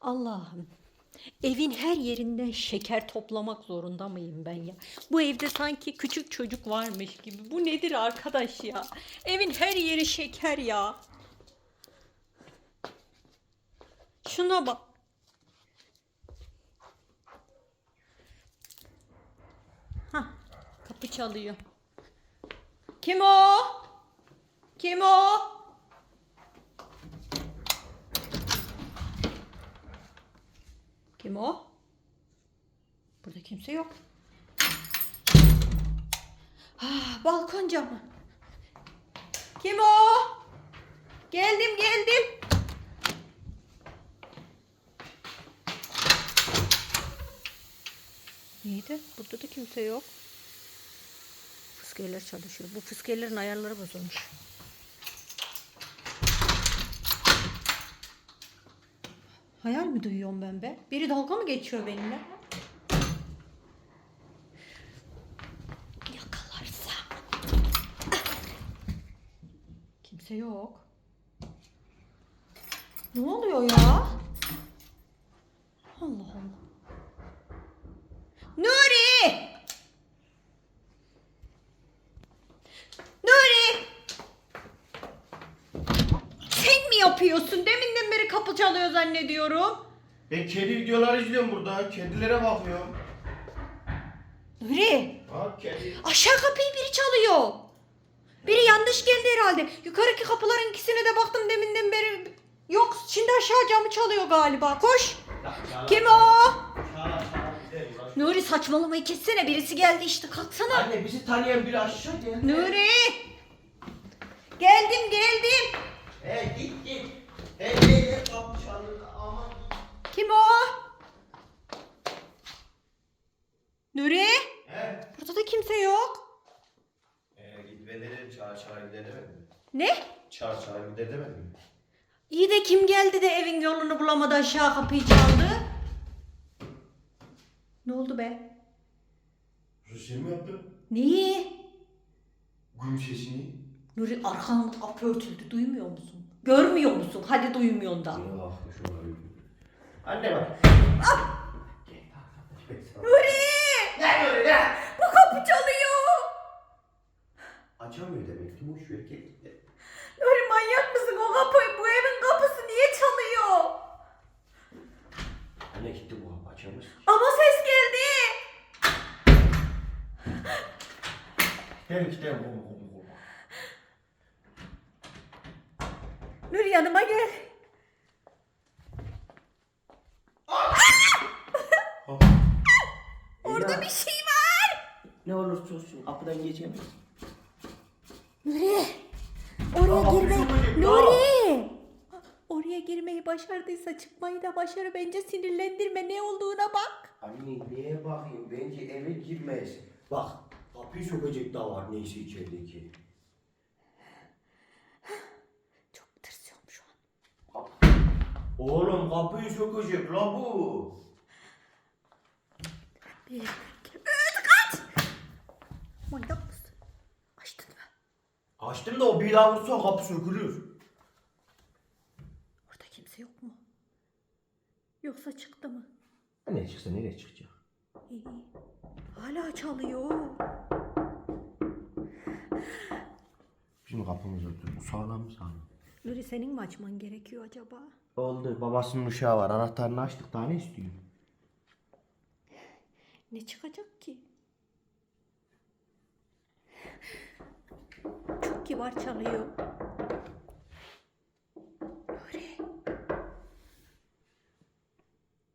Allah'ım. Evin her yerinden şeker toplamak zorunda mıyım ben ya? Bu evde sanki küçük çocuk varmış gibi. Bu nedir arkadaş ya? Evin her yeri şeker ya. Şuna bak. Hah, kapı çalıyor. Kim o? Kim o? Kim o? Burada kimse yok. Ah, balkon camı. Kim o? Geldim geldim. Neydi? Burada da kimse yok. Fıskiyeler çalışıyor. Bu fıskiyelerin ayarları bozulmuş. Hayal mi duyuyorum ben be? Biri dalga mı geçiyor benimle? Yakalarsa. Kimse yok. Ne oluyor ya? Allah Allah. Nuri! Nuri! Sen mi yapıyorsun? Deminden beri kapı çalıyor zannediyorum. Ben kedi videoları izliyorum burada. Kedilere bakıyorum. Nuri! Ha kedi. Aşağı kapıyı biri çalıyor. Biri yanlış geldi herhalde. Yukarıki kapıların ikisine de baktım deminden beri. Yok şimdi aşağı camı çalıyor galiba. Koş. Kim o? Nuri saçmalamayı kessene. Birisi geldi işte. Kalksana. Anne bizi tanıyan biri aşağı geldi. Nuri. Geldim geldim. He git git. He gel gel kapı çalıyor. Aman. Kim o? Nuri. He. Burada da kimse yok. He git ben dedim çağır çağır gider demedim? Ne? Çağır çağır gider demedim mi? İyi de kim geldi de evin yolunu bulamadı aşağı kapıyı çaldı? Ne oldu be? Rusya mi yaptın? Neyi? Güm sesini. Nuri arkan kapı örtüldü duymuyor musun? Görmüyor musun? Hadi duymuyorsun da. Anne bak. Gel sana. Nuri! Ne böyle ne? Bu kapı çalıyor. Açamıyor demek ki boş ver gel. gel. Nuri manyak mısın? O kapı, bu evin kapısı niye çalıyor? Anne gitti bu kapı açamaz. Ama ses geldi. Gel gidelim Nuri yanıma gel. Orada bir şey var. Ne olursa olsun kapıdan geçemez. Nuri. Oraya girme. Nuri. Oraya girmeyi başardıysa çıkmayı da başarı. Bence sinirlendirme. Ne olduğuna bak. Anne neye bakayım? Bence eve girmez. Bak kapıyı sokacak da var neyse içerideki. Çok tırsıyorum şu an. Oğlum kapıyı sokacak la bu. Bir, iki, üç, kaç. Manyak mısın? Açtın mı? Açtım da o bir daha vursa kapı sökülür. Orada kimse yok mu? Yoksa çıktı mı? Ne çıksa nereye çıkacak? İyi. Hala çalıyor. Bizim kapımız oturdu. Sağlam mı sağlam? Nuri senin mi açman gerekiyor acaba? Oldu. Babasının uşağı var. Anahtarını açtık. Daha ne istiyor? Ne çıkacak ki? Çok kibar çalıyor. Nuri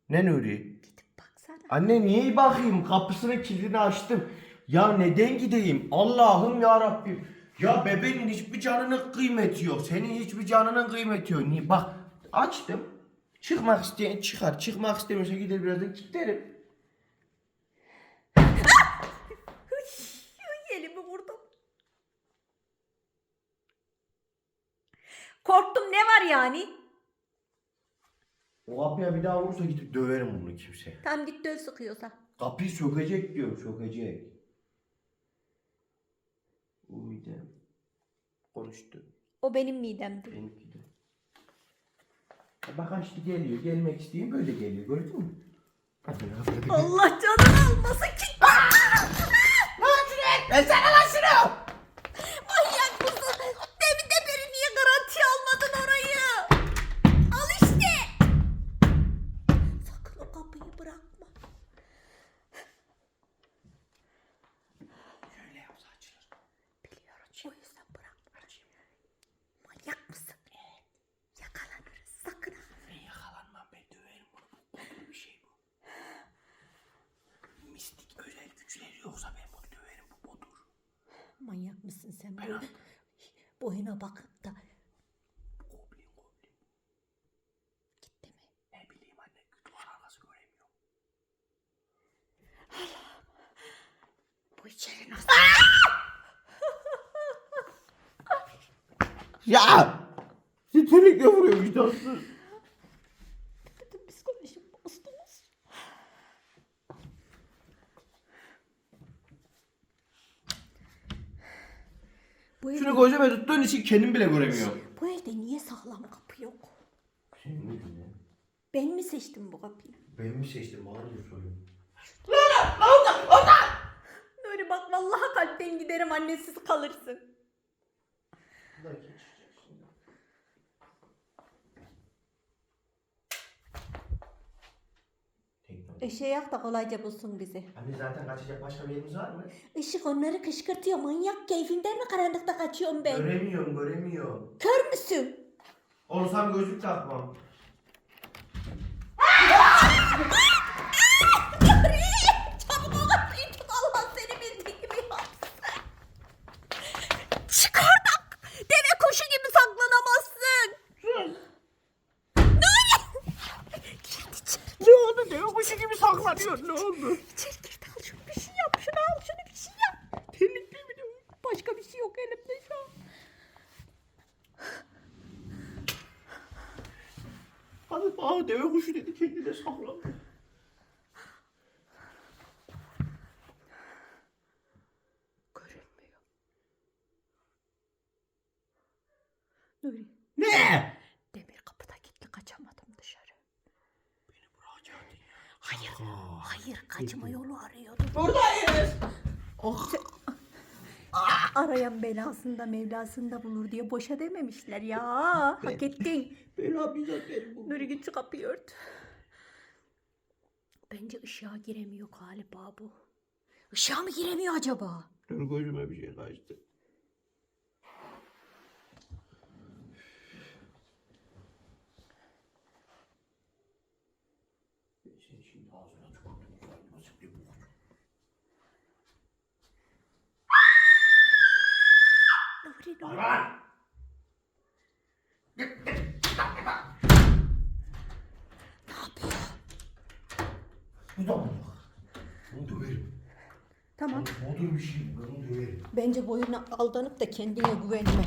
Ne Nuri? gidip baksana. Anne niye bakayım? Kapısının kilidini açtım. Ya neden gideyim? Allah'ım ya Rabbim. Ya bebeğin hiçbir canının kıymeti yok. Senin hiçbir canının kıymeti yok. Niye? Bak açtım. Çıkmak isteyen çıkar. Çıkmak istemiyorsa gider birazdan kilitlerim. Ay, elimi vurdum. Korktum ne var yani? O kapıya bir daha vurursa gidip döverim bunu kimse. Tam git döv sıkıyorsa. Kapıyı sökecek diyorum sökecek. Midem konuştu. O benim midemdi. Benimki de. Bak işte geliyor. Gelmek isteyen böyle geliyor. Gördün mü? Allah canını almasın ki. Ben sana lan şunu! Mısın sen böyle? Boyuna bakıp da Goblin goblin. gitti mi? Ne bileyim anne duvar arkası göremiyorum. Bu içeri nasıl? Ya! Titelikle vuruyor vicdansız. Bütün psikolojim bozdunuz. Bu, Şunu evde, tuttuğun için kendim bile göremiyorum. bu evde niye sağlam kapı yok? Senin yüzünden. Ben mi seçtim bu kapıyı? Ben mi seçtim bana niye soruyorsun? Nuri bak vallahi kalpten giderim annesiz kalırsın. Bunlar kim çıkacak şimdi? Teknoloji. Işığı yak da kolayca bulsun bizi. Anne zaten kaçacak başka bir yerimiz var mı? Işık onları kışkırtıyor. Manyak keyfinden mi karanlıkta kaçıyorum ben? Göremiyorum, göremiyorum. Kör müsün? Olsam gözlük takmam. Nuri! Çabuk o kapıyı tut Allah seni bildiği gibi yapsın. Çık oradan. Deve kuşu gibi saklanamazsın. Nuri! Girdi içeri. Ne oldu? Deve saklanıyor. Ne oldu? İçeri girdi. Al şunu bir şey yap. Şunu al şunu bir şey yap. Terlikli mi de? Başka bir şey yok elimde şu an. Hadi bana deve kuşu dedi kendine saklan. Görünmüyor. Nuri. Ne? Demir kapıda gitti kaçamadım dışarı. Beni bırakacaktın ya. Hayır. Aa. Hayır kaçma yolu arıyordum. Buradayız. Oh. Arayan belasında mevlasında bulur diye boşa dememişler ya. Hak ettin. Bela bizzat benim bu. Nuri git şu kapıyı ört. Bence ışığa giremiyor galiba bu. Işığa mı giremiyor acaba? Dur gözüme bir şey kaçtı. Nuri Nuri. Aman! Ne yapıyor? Bu da manyak. Bunu döverim. Tamam. Bodur bir şey bu. Ben onu döverim. Bence boyuna aldanıp da kendine güvenme.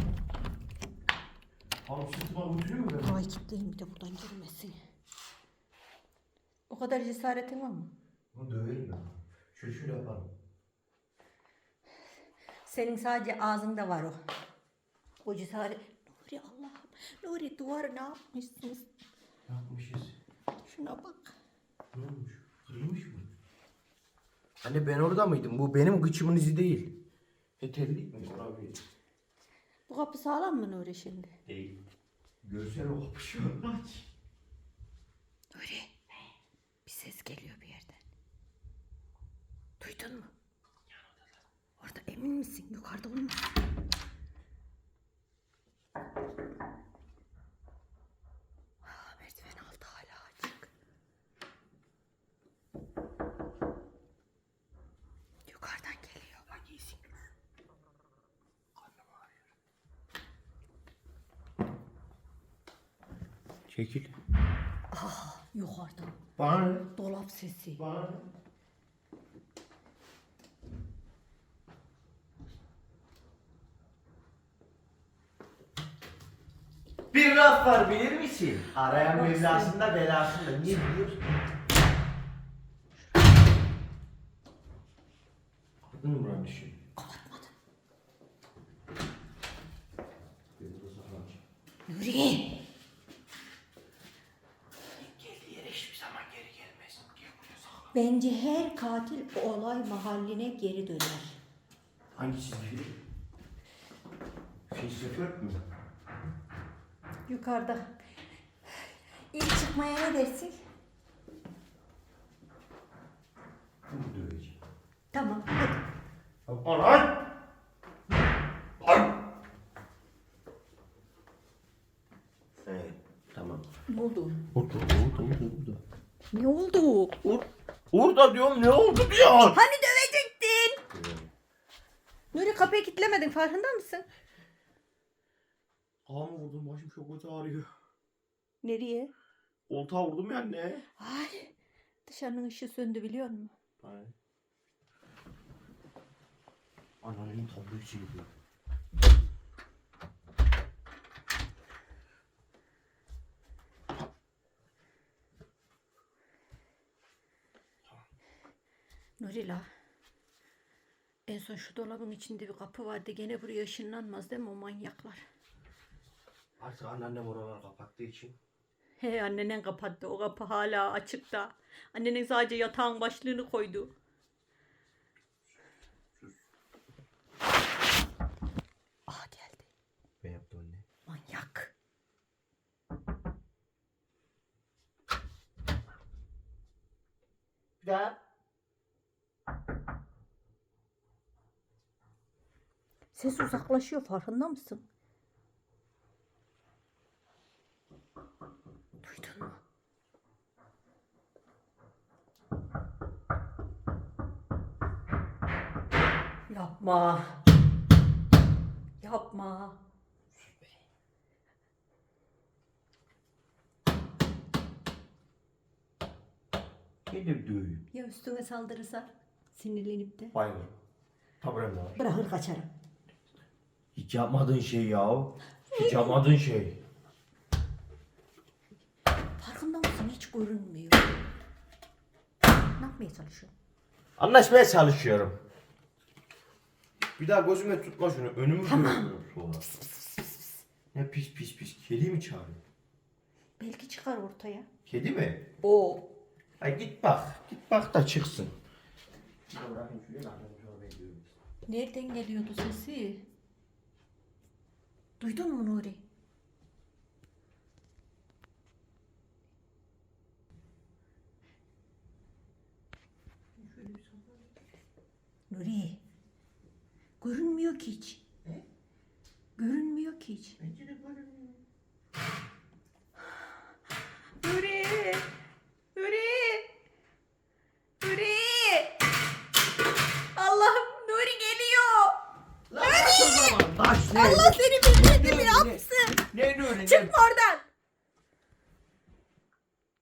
Hanım sırtıma götürüyor mu? Ay kitleyim bir de buradan girmesin. O kadar cesaretin var mı? Bunu döverim ben. Şöyle şöyle yaparım. Senin sadece ağzında var o. O cesaret. Nuri Allah'ım. Nuri duvarı ne yapmışsınız? Ne yapmışız? Şuna bak. Ne olmuş? Kırılmış mı? Anne ben orada mıydım? Bu benim gıçımın izi değil. Terlik mi? Abi. Bu kapı sağlam mı Nuri şimdi? Değil. Görsel o kapışıyor. Aç. Nuri. Bir ses geliyor bir yerden. Duydun mu? Orada emin misin? Yukarıda olmasın? Ah, merdiven altı hala açık. Yukarıdan geliyor. Lan yesin. Karnım ağrıyor. Çekil. Yukarıdan. Bana ne? Dolap sesi. Bana ne? Bir laf var bilir misin? Arayan mevlasında belasında. Niye biliyorsun? Kapadın mı buranın işi? Kapatmadım. Nuri. Bence her katil olay mahalline geri döner. Hangi çizgi film? De mü? Yukarıda. İlk çıkmaya ne dersin? Bunu döveceğim. Tamam hadi. Yapma lan! Lan! Evet, tamam. Ne oldu? Orada, orada, orada, orada. Ne oldu? Or orada diyorum ne oldu diyor. Hani dövecektin? Nuri kapıyı kilitlemedin farkında mısın? Kafamı vurdum başım çok kötü ağrıyor. Nereye? Koltuğa vurdum ya anne. Ay dışarının ışığı söndü biliyor musun? Ay. Anneannemin tabloyu çekiyor. Nurila. En son şu dolabın içinde bir kapı vardı. Gene buraya ışınlanmaz değil mi o manyaklar? Artık anneannem oraları kapattığı için. He annenen kapattı. O kapı hala açıkta. Annenin sadece yatağın başlığını koydu. Ah geldi. Ben yaptım anne. Manyak. Bir daha. Ses uzaklaşıyor farkında mısın? Duydun mu? Yapma. Yapma. Gelip döveyim. Ya üstüne saldırırsa sinirlenip de Bayılırım. Taburem var. bırakır kaçarım. Hiç yapmadığın şey ya. Hiç yapmadığın şey. Farkında mısın? Hiç görünmüyor. Ne yapmaya çalışıyor? Anlaşmaya çalışıyorum. Bir daha gözüme tutma şunu. Önümü görüyorum sonra. Ne pis pis pis. Kedi mi çağırıyor? Belki çıkar ortaya. Kedi mi? O. Ay git bak. Git bak da çıksın. Nereden geliyordu sesi? Duydun mu Nuri? Nuri. Görünmüyor ki hiç. Görünmüyor ki hiç. Nuri. Neyini öğreneceğim? Çık oradan.